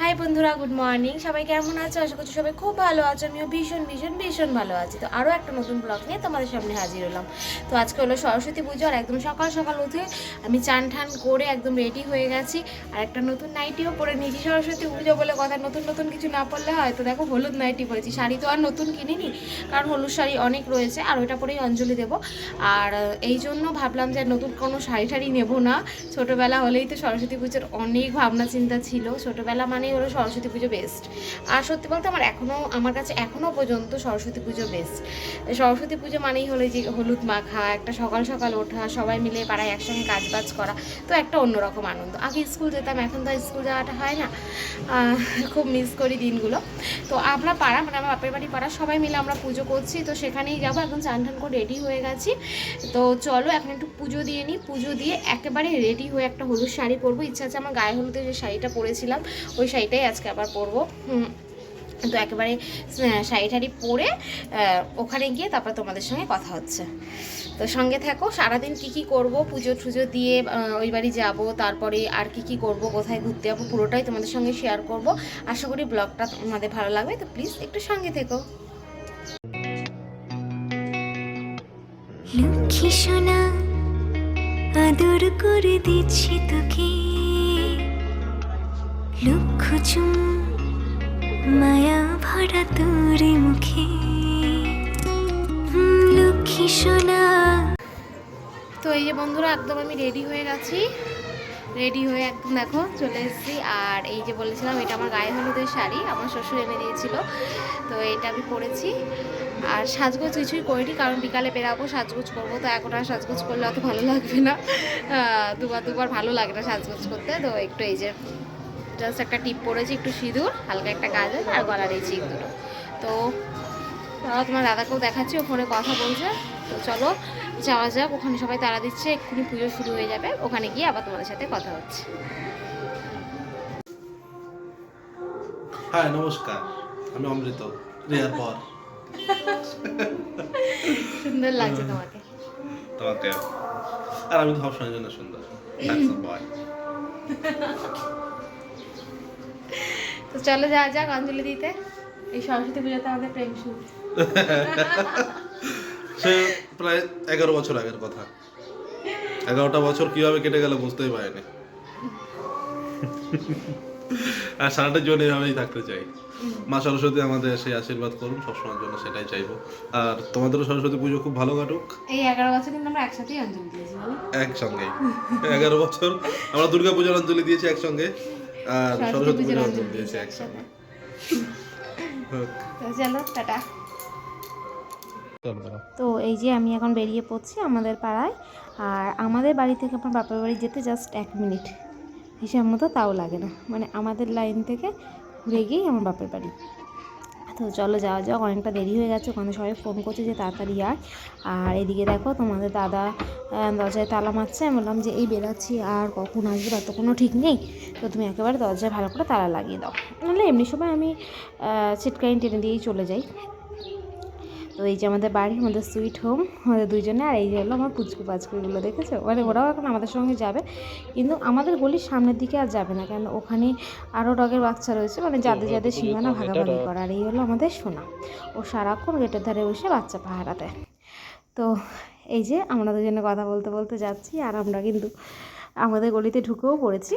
High বন্ধুরা good morning সবাই কেমন আছো? আশা করছি সবাই খুব ভালো আছো। আমিও ভীষণ ভীষণ ভীষণ ভালো আছি। তো আরও একটা নতুন ব্লগ নিয়ে তোমাদের সামনে হাজির হলাম। তো আজকে হলো সরস্বতী পুজো আর একদম সকাল সকাল উঠে আমি চান ঠান করে একদম রেডি হয়ে গেছি। আর একটা নতুন নাইটিও পরে নিয়েছি। সরস্বতী পুজো বলে কথা, নতুন নতুন কিছু না পরলে হয়। তো দেখো, হলুদ নাইটি পরেছি। শাড়ি তো আর নতুন কিনিনি, কারণ হলুদ শাড়ি অনেক রয়েছে। আর ওইটা পরেই অঞ্জলি দেবো। আর এই জন্য ভাবলাম যে নতুন কোনো শাড়ি টাড়ি নেব না। ছোটোবেলা হলেই তো সরস্বতী পুজোর অনেক ভাবনা চিন্তা ছিল। ছোটোবেলা মানেই হলো সরস্বতী পুজো বেস্ট আর সত্যি বলতে আমার এখনও আমার কাছে এখনও পর্যন্ত সরস্বতী পুজো বেস্ট সরস্বতী পুজো মানেই হলো যে হলুদ মাখা, একটা সকাল সকাল ওঠা, সবাই মিলে পাড়ায় একসঙ্গে কাজ বাজ করা, তো একটা অন্যরকম আনন্দ। আগে স্কুল যেতাম, এখন তো স্কুল যাওয়াটা হয় না। খুব মিস করি দিনগুলো। তো আমরা পাড়া মানে আমার বাপের বাড়ি পাড়া, সবাই মিলে আমরা পুজো করছি, তো সেখানেই যাব এখন চান টান করে রেডি হয়ে গেছি। তো চলো, এখন একটু পুজো দিয়ে নিই পুজো দিয়ে একেবারে রেডি হয়ে একটা হলুদ শাড়ি পরবো। ইচ্ছা আছে আমার গায়ে হলুদে যে শাড়িটা পরেছিলাম, ওই শাড়িটাই আজকে আবার পরবো। তো একেবারে শাড়ি টাড়ি পরে ওখানে গিয়ে তারপর তোমাদের সঙ্গে কথা হচ্ছে। তো সঙ্গে থাকো, সারাদিন কি কি করব, পুজো টুজো দিয়ে ওই বাড়ি যাব, তারপরে আর কি কি করব, কোথায় ঘুরতে যাব, পুরোটাই তোমাদের সঙ্গে শেয়ার করব। আশা করি ব্লগটা তোমাদের ভালো লাগবে, তো প্লিজ একটু সঙ্গে থেকো। লক্ষ্মী সোনা, আদর করে দিচ্ছি তোকে। লক্ষ মায়া ভরা তোর মুখে। লক্ষ্মী তো এই যে বন্ধুরা, একদম আমি রেডি হয়ে গেছি। রেডি হয়ে একদম দেখো চলে এসেছি। আর এই যে বলেছিলাম, এটা আমার গায়ে হলুদের শাড়ি, আমার শ্বশুর এনে দিয়েছিল। তো এটা আমি পরেছি। আর সাজগোজ কিছুই করিনি, কারণ বিকালে বেরাবো, সাজগোজ করব। তো এখন আর সাজগোজ করলে অত ভালো লাগবে না। দুবার দুবার ভালো লাগে না সাজগোজ করতে। তো একটু এই যে জাস্ট একটা টিপ পরেছি একটু সিঁদুর হালকা একটা গাজর আর গলার এই চিক দুটো। তো তোমার দাদাকেও দেখাচ্ছি ও ফোনে কথা বলছে। তো চলো যাওয়া যাক ওখানে সবাই তারা দিচ্ছে এক্ষুনি পুজো শুরু হয়ে যাবে ওখানে গিয়ে আবার তোমাদের সাথে কথা হচ্ছে। হ্যাঁ নমস্কার আমি অমৃত রিয়ার পর সুন্দর লাগছে তোমাকে। তোমাকে আর আমি তো সবসময়ের জন্য সুন্দর. তো চলো যাওয়া যাক অঞ্জলি দিতে। এই সরস্বতী পুজোতে আমাদের প্রেম শুরু সে প্রায় এগারো বছর আগের কথা। এগারোটা বছর কীভাবে কেটে গেল বুঝতেই পারিনি। আর সারাটা জীবন এইভাবেই থাকতে চাই। মা সরস্বতী আমাদের সেই আশীর্বাদ করুন সবসময়ের জন্য সেটাই চাইব। আর তোমাদেরও সরস্বতী পুজো খুব ভালো কাটুক। এই এগারো বছর কিন্তু আমরা একসাথেই অঞ্জলি দিয়েছি বলো। একসঙ্গে এগারো বছর। আমরা দুর্গা পূজার অঞ্জলি দিয়েছি একসঙ্গে। আর সরস্বতী পুজোর অঞ্জলি দিয়েছি একসাথে। তো চলো টাটা। তো এই যে আমি এখন বেরিয়ে পড়ছি আমাদের পাড়ায় আর আমাদের বাড়ি থেকে আমার বাপের বাড়ি যেতে জাস্ট এক মিনিট। হিসাব মতো তাও লাগে না। মানে আমাদের লাইন থেকে ঘুরে গিয়েই আমার বাপের বাড়ি। তো চলো যাওয়া যাক, অনেকটা দেরি হয়ে গেছে, ওখানে সবাই ফোন করছে যে তাড়াতাড়ি আয়। আর এদিকে দেখো তোমাদের দাদা দরজায় তালা মারছে, আমি বললাম যে এই বেরাচ্ছি, আর কখন আসবে তার তো কোনো ঠিক নেই। তো তুমি একেবারে দরজায় ভালো করে তালা লাগিয়ে দাও। নাহলে এমনি সময় আমি ছিটকাইন টেনে দিয়েই চলে যাই। তো এই যে আমাদের বাড়ি আমাদের সুইট হোম আমাদের দুইজনে আর এই যে হলো আমার পুচকু পাচকুগুলো দেখেছ? মানে ওরাও এখন আমাদের সঙ্গে যাবে কিন্তু আমাদের গলির সামনের দিকে আর যাবে না কেন ওখানে আরও ডগের বাচ্চা রয়েছে মানে যাদের যাদের সীমানা ভাগাভাগি করা আর এই হলো আমাদের সোনা। ও সারাক্ষণ গেটের ধারে বসে বাচ্চা পাহারা দেয়। তো এই যে আমরা দুজনে কথা বলতে বলতে যাচ্ছি আর আমরা কিন্তু আমাদের গলিতে ঢুকেও পড়েছি।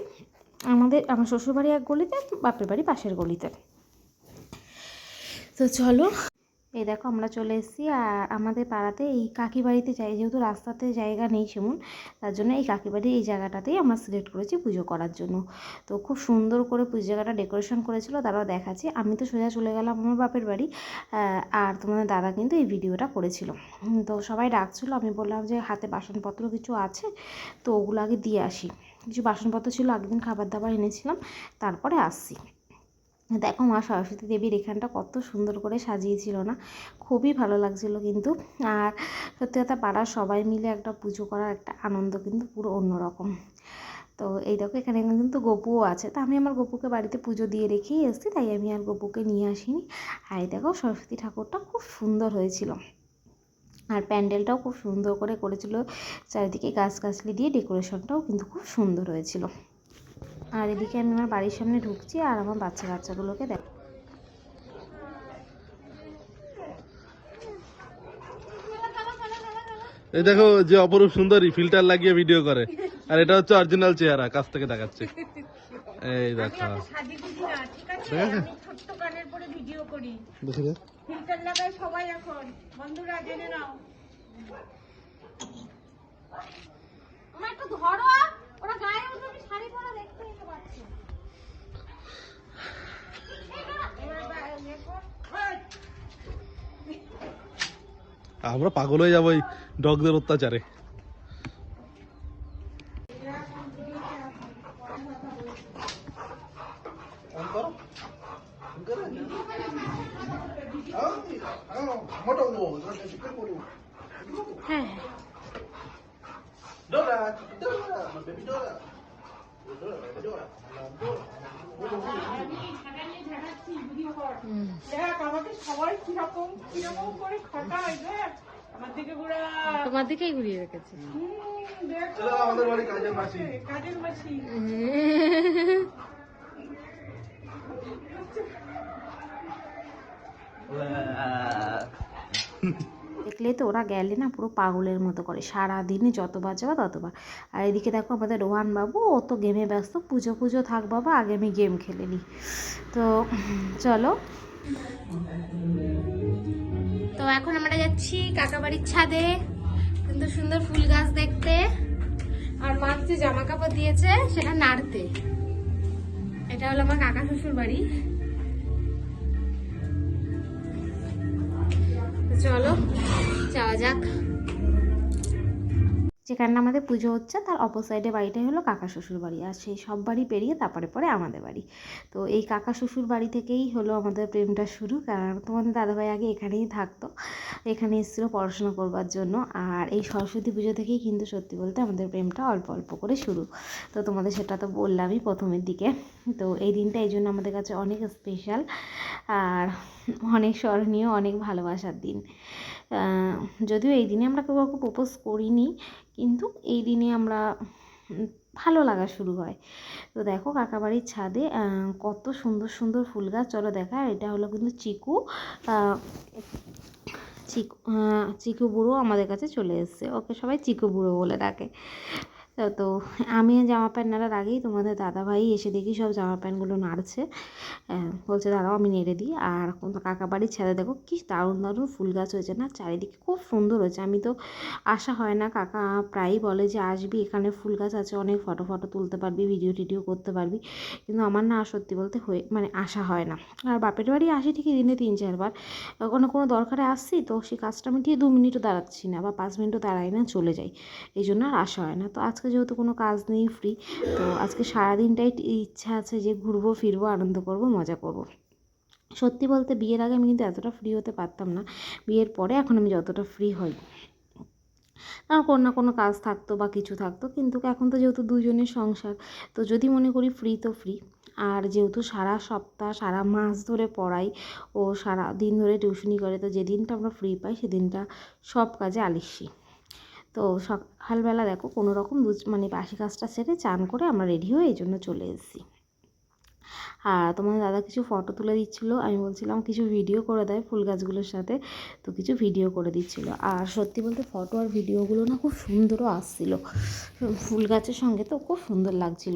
আমাদের আমার শ্বশুরবাড়ি এক গলিতে বাপের বাড়ি পাশের গলিতে। তো চলো এই দেখো আমরা চলে এসেছি, আর আমাদের পাড়াতে এই কাকি বাড়িতে যাই, যেহেতু রাস্তাতে জায়গা নেই সেমন, তার জন্য এই কাকি বাড়ির এই জায়গাটাতেই আমরা সিলেক্ট করেছি পুজো করার জন্য। তো খুব সুন্দর করে পুজো জায়গাটা ডেকোরেশন করেছিল তারাও দেখাচ্ছি। আমি তো সোজা চলে গেলাম আমার বাপের বাড়ি আর তোমাদের দাদা কিন্তু এই ভিডিওটা করেছিল। তো সবাই ডাকছিল, আমি বললাম যে হাতে বাসনপত্র কিছু আছে, তো ওগুলো আগে দিয়ে আসি। কিছু বাসনপত্র ছিল, আগের দিন খাবার দাবার এনেছিলাম, তারপরে আসছি। দেখো মা সরস্বতী দেবীর এখানটা কত সুন্দর করে সাজিয়েছিল না? খুবই ভালো লাগছিল কিন্তু। আর সত্যি কথা পাড়ার সবাই মিলে একটা পুজো করার একটা আনন্দ কিন্তু পুরো অন্যরকম। তো এই দেখো এখানে কিন্তু গপুও আছে। তা আমি আমার গপুকে বাড়িতে পুজো দিয়ে রেখেই এসেছি, তাই আমি আর গপুকে নিয়ে আসিনি। আর এই দেখো সরস্বতী ঠাকুরটা খুব সুন্দর হয়েছিল। আর প্যান্ডেলটাও খুব সুন্দর করে করেছিল। চারিদিকে গাছ গাছলি দিয়ে ডেকোরেশনটাও কিন্তু খুব সুন্দর হয়েছিল। আর এদিকে আমি আমার বাড়ির সামনে ঢুকছি আর আমার বাচ্চা কাচ্চাগুলোকে দেখ এই দেখো যে অপরূপ সুন্দরী ফিল্টার লাগিয়ে ভিডিও করে। আর এটা হচ্ছে অরিজিনাল চেহারা কাছ থেকে দেখাচ্ছে। এই দেখো। ঠিক আছে? ঠিক আছে? আমি ছোট্ট কানের পরে ভিডিও করি। দেখে দে। ফিল্টার লাগাই সবাই এখন। বন্ধুরা জেনে নাও। আমার একটু ধরো। ওরা গায়ে শাড়ি পরা দেখতে আমরা পাগল হয়ে যাব এই ডগদের অত্যাচারে হ্যাঁ দেখ আমাকে সবাই কীরকম কীরকম করে খটায় দেখ আমার দিকে ঘুরা তোমার দিকেই ঘুরিয়ে রেখেছি হুম, দেখ আমাদের বাড়ি কাজের মাসি। কাজের মাসি। দেখলে তো ওরা গেলে না পুরো পাগলের মতো করে। সারা দিনে যতবার যাবা ততবার। আর এদিকে দেখো আমাদের রোহান বাবু ও তো গেমে ব্যস্ত। পুজো পুজো থাক বাবা আগে আমি গেম খেলে নিই তো চলো। তো এখন আমরা যাচ্ছি কাকা বাড়ির ছাদে। কিন্তু সুন্দর ফুল গাছ দেখতে। আর মাছ যে জামা কাপড় দিয়েছে, সেটা নাড়তে। এটা হলো আমার কাকা শ্বশুর বাড়ি। চলো, যাওয়া যাক। যেখানে আমাদের পুজো হচ্ছে, তার অপর সাইডে বাড়িটাই হলো কাকা শ্বশুর বাড়ি। আর সেই সব বাড়ি পেরিয়ে তারপরে পরে আমাদের বাড়ি। তো এই কাকা শ্বশুর বাড়ি থেকেই হলো আমাদের প্রেমটা শুরু। কারণ তোমাদের দাদাভাই আগে এখানেই থাকতো। এখানে এসেছিল পড়াশোনা করবার জন্য। আর এই সরস্বতী পুজো থেকেই কিন্তু সত্যি বলতে আমাদের প্রেমটা অল্প অল্প করে শুরু। তো তোমাদের সেটা তো বললামই প্রথমের দিকে। তো এই দিনটা এই জন্য আমাদের কাছে অনেক স্পেশাল আর অনেক স্মরণীয়, অনেক ভালোবাসার দিন। যদিও এই দিনে আমরা কেউ কাউকে প্রপোজ করিনি, কিন্তু এই দিনে আমরা ভালো লাগা শুরু হয়। তো দেখো কাকাবাড়ির ছাদে কত সুন্দর সুন্দর ফুল গাছ, চলো দেখা এটা হলো কিন্তু চিকু। চিকু চিকু বুড়ো আমাদের কাছে চলে এসছে। ওকে সবাই চিকু বুড়ো বলে ডাকে। তো- আমি জামা প্যান্ট নাড়ার আগেই তোমাদের দাদাভাই এসে দেখি সব জামা প্যান্টগুলো নাড়ছে। বলছে, দাঁড়াও, আমি নেড়ে দিই। আর কাকা বাড়ির ছেড়ে দেখো কি দারুণ দারুণ ফুল গাছ হয়েছে না? চারিদিকে খুব সুন্দর হয়েছে। আমি তো আসা হয় না, কাকা প্রায়ই বলে যে, আসবি, এখানে ফুল গাছ আছে, অনেক ফটো ফটো তুলতে পারবি, ভিডিও, টিডিও করতে পারবি। কিন্তু আমার না সত্যি বলতে হয়ে মানে আসা হয় না। আর বাপের বাড়ি আসি ঠিকই দিনে তিন চারবার কোনো কোনো দরকারে আসছি তো সেই কাজটা আমি মিটিয়ে দু মিনিটও দাঁড়াচ্ছি না বা পাঁচ মিনিটও দাঁড়াই না, চলে যাই। এই জন্য আর আসা হয় না। তো আজকে যেহেতু কোনো কাজ নেই ফ্রি তো আজকে সারাদিনটাই ইচ্ছা আছে যে ঘুরবো, ফিরবো, আনন্দ করব, মজা করব। সত্যি বলতে বিয়ের আগে আমি কিন্তু এতটা ফ্রি হতে পারতাম না। বিয়ের পরে এখন আমি যতটা ফ্রি হই। কারণ কোনো না কোনো কাজ থাকতো বা কিছু থাকতো, কিন্তু এখন তো যেহেতু দুজনের সংসার, তো যদি মনে করি ফ্রি তো ফ্রি আর যেহেতু সারা সপ্তাহ, সারা মাস ধরে পড়াই, ও সারা দিন ধরে টিউশনি করে, তো যেদিনটা আমরা ফ্রি পাই, সেদিনটা সব কাজে আলিসি তো সকালবেলা দেখো কোনো রকম মানে বাসি কাজটা সেরে চান করে আমরা রেডি হয়ে এই জন্য চলে এসেছি। আর তোমার দাদা কিছু ফটো তুলে দিচ্ছিল, আমি বলছিলাম কিছু ভিডিও করে দেয় ফুল গাছগুলোর সাথে, তো কিছু ভিডিও করে দিচ্ছিল। আর সত্যি বলতে ফটো আর ভিডিওগুলো না খুব সুন্দরও আসছিল। ফুল গাছের সঙ্গে তো খুব সুন্দর লাগছিল।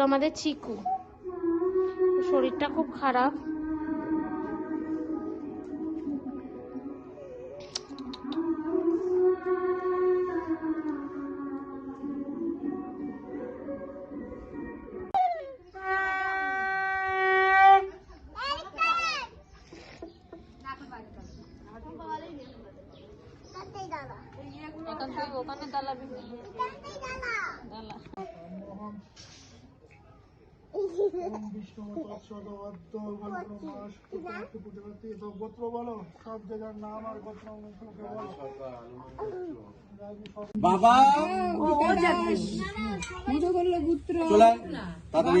আমাদের চিকু। শরীরটা খুব খারাপ। গোত্র আর গোত্র মুখে বলো বাবা মধুগোল্ল পুত্র চলে তাড়াতাড়ি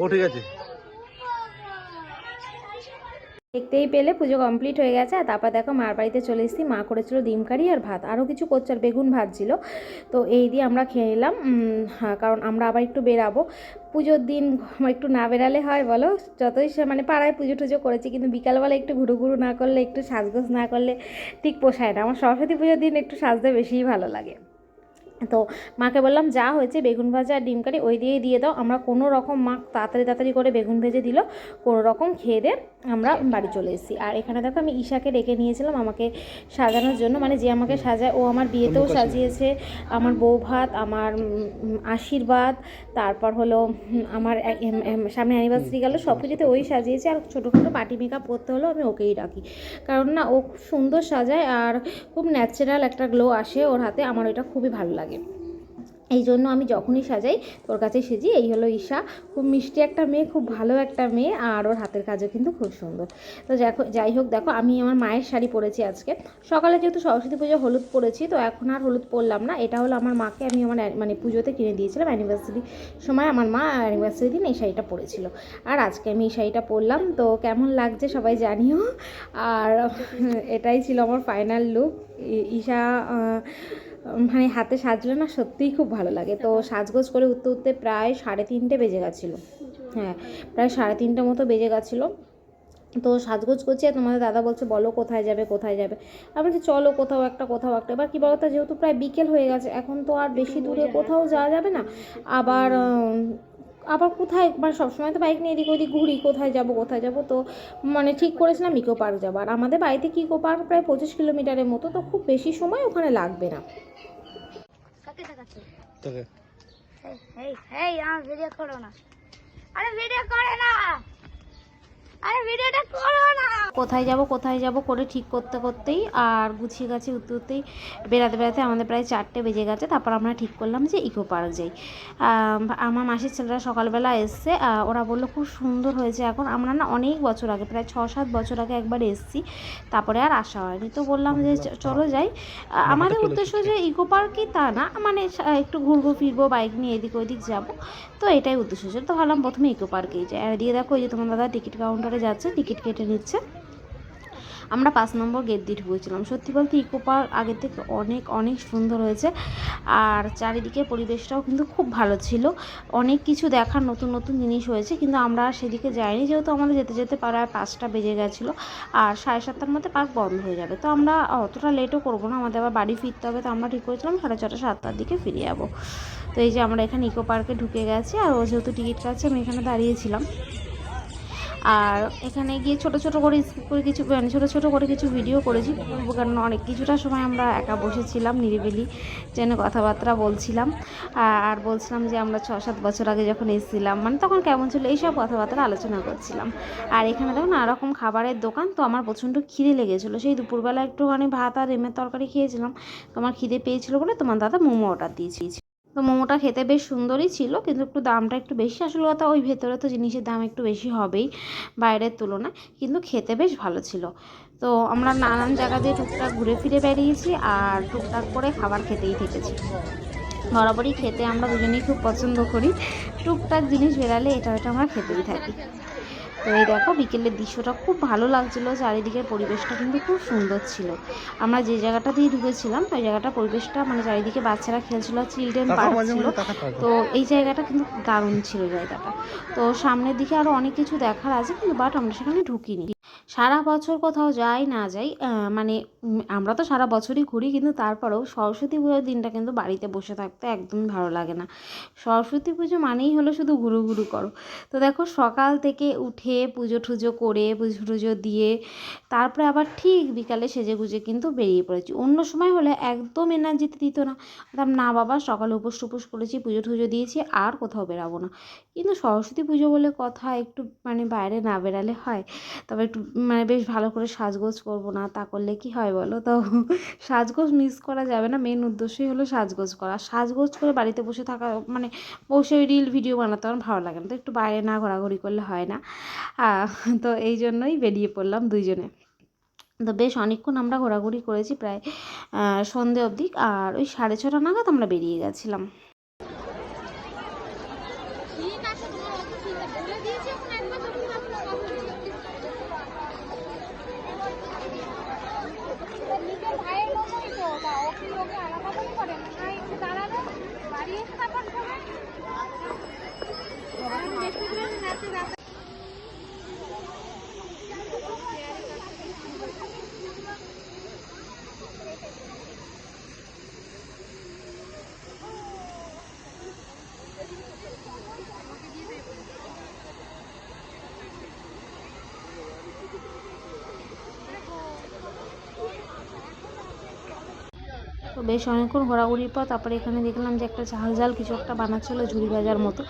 ও, ঠিক আছে। দেখতেই পেলে, পুজো কমপ্লিট হয়ে গেছে, আর তারপর দেখো মার বাড়িতে চলে এসেছি। মা করেছিল ডিম কারি আর ভাত আরও কিছু করছে, আর বেগুন ভাত ছিল। তো এই দিয়ে আমরা খেয়ে নিলাম। হ্যাঁ কারণ আমরা আবার একটু বেরাবো। পুজোর দিন একটু না বেরালে হয়, বলো? যতই সে মানে পাড়ায় পুজো টুজো করেছি, কিন্তু বিকালবেলা একটু ঘুরু ঘুরু না করলে, একটু সাজগোজ না করলে ঠিক পোষায় না। আমার সরস্বতী পুজোর দিন একটু সাজতে বেশিই ভালো লাগে। তো মাকে বললাম যা হয়েছে বেগুন ভাজা আর ডিম কারি ওই দিয়েই দিয়ে দাও। আমরা কোনো রকম মা তাড়াতাড়ি তাড়াতাড়ি করে বেগুন ভেজে দিল কোনো রকম খেয়ে দিয়ে আমরা বাড়ি চলে এসেছি। আর এখানে দেখো আমি ঈশাকে ডেকে নিয়েছিলাম আমাকে সাজানোর জন্য। মানে যে আমাকে সাজায় ও আমার বিয়েতেও সাজিয়েছে। আমার বউ ভাত আমার আশীর্বাদ তারপর হলো আমার সামনে অ্যানিভার্সারি গেল সব কিছুতে ওই সাজিয়েছে। আর ছোটোখাটো পার্টি মেকআপ করতে হলেও আমি ওকেই রাখি। কারণ না ও খুব সুন্দর সাজায় আর খুব ন্যাচারাল একটা গ্লো আসে ওর হাতে। আমার ওইটা খুবই ভালো লাগে। এই জন্য আমি যখনই সাজাই, তোর কাছে সেজি। এই হলো ঈশা। খুব মিষ্টি একটা মেয়ে, খুব ভালো একটা মেয়ে, আর ওর হাতের কাজও কিন্তু খুব সুন্দর। তো দেখো, যাই হোক, দেখো, আমি আমার মায়ের শাড়ি পরেছি আজকে। সকালে যেহেতু সরস্বতী পুজো, হলুদ পরেছি, তো এখন আর হলুদ পরলাম না। এটা হলো আমার মাকে আমি আমার মানে পুজোতে কিনে দিয়েছিলাম অ্যানিভার্সারি সময়। আমার মা অ্যানিভার্সারি দিন এই শাড়িটা পরেছিল। আর আজকে আমি এই শাড়িটা পরলাম। তো কেমন লাগছে সবাই জানিও। আর এটাই ছিল আমার ফাইনাল লুক ঈশা মানে হাতে সাজলে না সত্যিই খুব ভালো লাগে। তো সাজগোজ করে উঠতে উঠতে প্রায় সাড়ে তিনটে বেজে গেছিল। হ্যাঁ প্রায় সাড়ে তিনটে মতো বেজে গেছিল। তো সাজগোজ করছি আর তোমাদের দাদা বলছে বলো কোথায় যাবে কোথায় যাবে? আমি বলছি চলো কোথাও একটা কোথাও একটা। এবার কী বলো তো যেহেতু প্রায় বিকেল হয়ে গেছে এখন তো আর বেশি দূরে কোথাও যাওয়া যাবে না। আবার আবার কোথায় মানে সবসময় তো বাইক নিয়ে এদিক ওদিক ঘুরি কোথায় যাব কোথায় যাব? তো মানে ঠিক করেছিলাম ইকো পার্ক যাব আর আমাদের বাড়িতে কি ইকো পার্ক প্রায় পঁচিশ কিলোমিটারের মতো তো খুব বেশি সময় ওখানে লাগবে না। তোকে। এই এই আমার ভিডিও করো না। আরে ভিডিও করে না! আরে ভিডিওটা করো না। কোথায় যাব কোথায় যাব করে ঠিক করতে করতেই আর গুছিয়ে গাছি উঠতে উঠতেই বেড়াতে বেড়াতে আমাদের প্রায় চারটে বেজে গেছে তারপর আমরা ঠিক করলাম যে ইকো পার্ক যাই। আমার মাসির ছেলেরা সকালবেলা এসছে ওরা বলল খুব সুন্দর হয়েছে এখন আমরা না অনেক বছর আগে প্রায় ছ সাত বছর আগে একবার এসেছি তারপরে আর আসা হয়নি। তো বললাম যে চলো যাই। আমাদের উদ্দেশ্য যে ইকো পার্কই তা না মানে একটু ঘুরবো ফিরবো বাইক নিয়ে এদিক ওদিক যাব তো এটাই উদ্দেশ্য। ছিল তো ভাবলাম প্রথমে ইকো পার্কেই যাই। আর দিয়ে দেখো ওই যে তোমার দাদা টিকিট কাউন্টারে যাচ্ছে, টিকিট কেটে নিচ্ছে। আমরা পাঁচ নম্বর গেট দিয়ে ঢুকেছিলাম। সত্যি বলতে ইকো পার্ক আগের থেকে অনেক অনেক সুন্দর হয়েছে। আর চারিদিকে পরিবেশটাও কিন্তু খুব ভালো ছিল। অনেক কিছু দেখার নতুন নতুন জিনিস হয়েছে, কিন্তু আমরা সেদিকে যাইনি। যেহেতু আমাদের যেতে যেতে প্রায় পাঁচটা বেজে গেছিল, আর সাড়ে সাতটার মধ্যে পার্ক বন্ধ হয়ে যাবে। তো আমরা অতটা লেটও করব না, আমাদের আবার বাড়ি ফিরতে হবে। তো আমরা ঠিক করেছিলাম সাড়ে ছটা, সাতটার দিকে ফিরে যাব। তো এই যে আমরা এখানে ইকো পার্কে ঢুকে গেছি, আর ও যেহেতু টিকিট কাটছে, আমি এখানে দাঁড়িয়েছিলাম আর এখানে গিয়ে ছোট ছোট করে স্কিপ করে কিছু মানে ছোটো ছোটো করে কিছু ভিডিও করেছি। কারণ অনেক কিছুটা সময় আমরা একা বসেছিলাম, নিরিবিলি যেন কথাবার্তা বলছিলাম। আর বলছিলাম যে আমরা ছ সাত বছর আগে যখন এসেছিলাম মানে তখন কেমন ছিল এইসব কথাবার্তা আলোচনা করছিলাম। আর এখানে দেখো নানা রকম খাবারের দোকান, তো আমার প্রচণ্ড খিদে লেগেছিলো। সেই দুপুরবেলা একটুখানি ভাত আর এমের তরকারি খেয়েছিলাম। তো আমার খিদে পেয়েছিল বলে তোমার দাদা মোমো অর্ডার দিয়েছি। তো মোমোটা খেতে বেশ সুন্দরই ছিল, কিন্তু একটু দামটা একটু বেশি। আসলে কথা ওই ভেতরে তো জিনিসের দাম একটু বেশি হবেই, বাইরের তুলনায়, কিন্তু খেতে বেশ ভালো ছিল। তো আমরা নানান জায়গা দিয়ে টুকটাক ঘুরে ফিরে বেরিয়েছি আর টুকটাক করে খাবার খেতেই থেকেছি। বরাবরই খেতে আমরা দুজনেই খুব পছন্দ করি। টুকটাক জিনিস বেরালে এটা ওটা আমরা খেতেই থাকি। তো এই দেখো বিকেলের দৃশ্যটা খুব ভালো লাগছিল চারিদিকের পরিবেশটা কিন্তু খুব সুন্দর ছিল। আমরা যে জায়গাটা দিয়ে ঢুকেছিলাম ওই জায়গাটা পরিবেশটা মানে চারিদিকে বাচ্চারা খেলছিল চিলড্রেন পার্ক ছিল তো এই জায়গাটা কিন্তু দারুণ ছিল জায়গাটা। তো সামনের দিকে আরও অনেক কিছু দেখার আছে কিন্তু বাট আমরা সেখানে ঢুকিনি। সারা বছর কোথাও যাই না যাই মানে আমরা তো সারা বছরই ঘুরি কিন্তু তারপরেও সরস্বতী পুজোর দিনটা কিন্তু বাড়িতে বসে থাকতে একদমই ভালো লাগে না। সরস্বতী পুজো মানেই হলো শুধু ঘুরু ঘুরু করো। তো দেখো সকাল থেকে উঠে পুজো টুজো করে, পুজো টুজো দিয়ে তারপরে আবার ঠিক বিকালে সেজে গুজে কিন্তু বেরিয়ে পড়েছি। অন্য সময় হলে একদম এনার্জিতে দিত না। না বাবা, সকালে উপোস টুপোস করেছি, পুজো টুজো দিয়েছি, আর কোথাও বেরাবো না। কিন্তু সরস্বতী পুজো বলে কথা একটু মানে বাইরে না বেরালে হয়। তবে একটু মানে বেশ ভালো করে সাজগোজ করব না, তা করলে কি হয় বলো তো? সাজগোজ মিস করা যাবে না। মেন উদ্দেশ্যই হলো সাজগোজ করা। সাজগোজ করে বাড়িতে বসে থাকা মানে বসে রিল ভিডিও বানাতে আমার ভালো লাগে না। তো একটু বাইরে না ঘোরাঘুরি করলে হয় না। তো এই জন্যই বেরিয়ে পড়লাম দুইজনে। তো বেশ অনেকক্ষণ আমরা ঘোরাঘুরি করেছি প্রায় সন্ধে অবধি। আর ওই সাড়ে ছটা নাগাদ আমরা বেরিয়ে গেছিলাম। Thank you. তো বেশ অনেকক্ষণ ঘোরাঘুরির পর তারপরে এখানে দেখলাম যে একটা ঝাল ঝাল কিছু একটা বানাচ্ছিলো ঝুড়ি ভাজার মতো।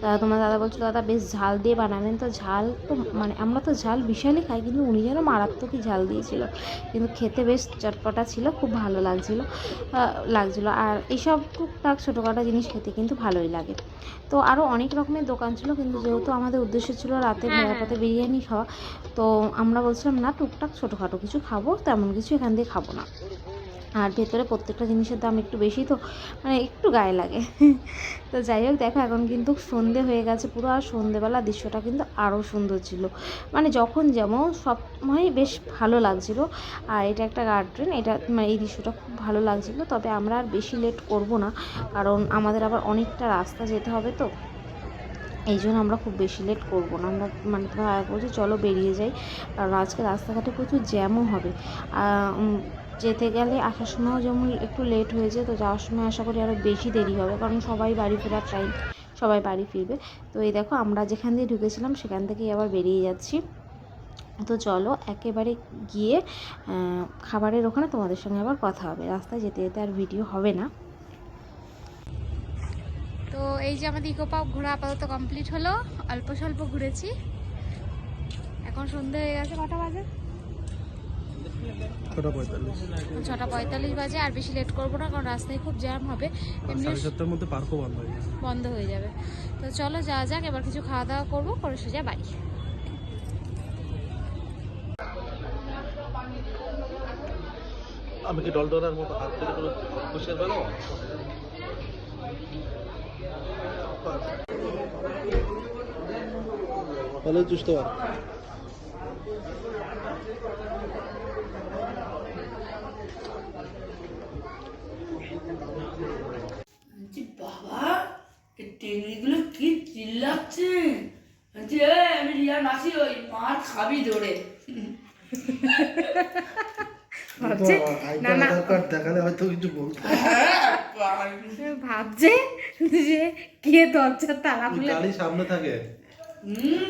তা তোমার দাদা বলছিল দাদা বেশ ঝাল দিয়ে বানাবেন। তো ঝাল তো মানে আমরা তো ঝাল বিশালই খাই কিন্তু উনি যেন মারাত্মকই ঝাল দিয়েছিল। কিন্তু খেতে বেশ চটপটা ছিল খুব ভালো লাগছিল লাগছিল। আর এইসব টুকটাক ছোটোখাটো জিনিস খেতে কিন্তু ভালোই লাগে। তো আরও অনেক রকমের দোকান ছিল কিন্তু যেহেতু আমাদের উদ্দেশ্য ছিল রাতে বেড়াপথে বিরিয়ানি খাওয়া তো আমরা বলছিলাম না টুকটাক ছোটোখাটো কিছু খাব তেমন কিছু এখান দিয়ে খাব না। আর ভেতরে প্রত্যেকটা জিনিসের দাম একটু বেশি, তো মানে একটু গায়ে লাগে। তো যাই হোক, দেখো এখন কিন্তু সন্ধে হয়ে গেছে পুরো, আর সন্ধেবেলা দৃশ্যটা কিন্তু আরও সুন্দর ছিল। মানে যখন যেমন সবসময় বেশ ভালো লাগছিল। আর এটা একটা গার্ডেন, এটা মানে এই দৃশ্যটা খুব ভালো লাগছিল। তবে আমরা আর বেশি লেট করব না, কারণ আমাদের আবার অনেকটা রাস্তা যেতে হবে তো। এই জন্য আমরা খুব বেশি লেট করব না। আমরা মানে তোমার বলছি চলো বেরিয়ে যাই। কারণ আজকে রাস্তাঘাটে প্রচুর জ্যামও হবে। যেতে গেলে আসার সময়ও যেমন একটু লেট হয়েছে তো যাওয়ার সময় আশা করি আরও বেশি দেরি হবে। কারণ সবাই বাড়ি ফেরার টাইম সবাই বাড়ি ফিরবে। তো এই দেখো, আমরা যেখান দিয়ে ঢুকেছিলাম সেখান থেকেই আবার বেরিয়ে যাচ্ছি। তো চলো, একেবারে গিয়ে খাবারের ওখানে তোমাদের সঙ্গে আবার কথা হবে। রাস্তায় যেতে যেতে আর ভিডিও হবে না। তো এই যে আমাদের ইকো পার্ক ঘোরা আপাতত কমপ্লিট হলো। অল্প স্বল্প ঘুরেছি। এখন সন্ধে হয়ে গেছে কটা বাজে? ছটা পঁয়তাল্লিশ। ছটা পঁয়তাল্লিশ বাজে আর বেশি লেট করব না কারণ রাস্তায় খুব জ্যাম হবে। এমনি সাড়ে সাতটার মধ্যে পার্কও বন্ধ হয়ে যাবে। বন্ধ হয়ে যাবে। তো চলো যাওয়া যাক এবার কিছু খাওয়া দাওয়া করব করে সোজা বাড়ি। আমি কি ডলডলার মতো হাত তাহলে চুষতে পার। টেংরিগুলো কি চিল্লাচ্ছে? বলছি এ আমি রিয়া নাচি ওই মার খাবি ধরে ভাবছে? হ্যাঁ। ভাবছে যে কে দরজার তালা খুলে সামনে থাকে। হুম।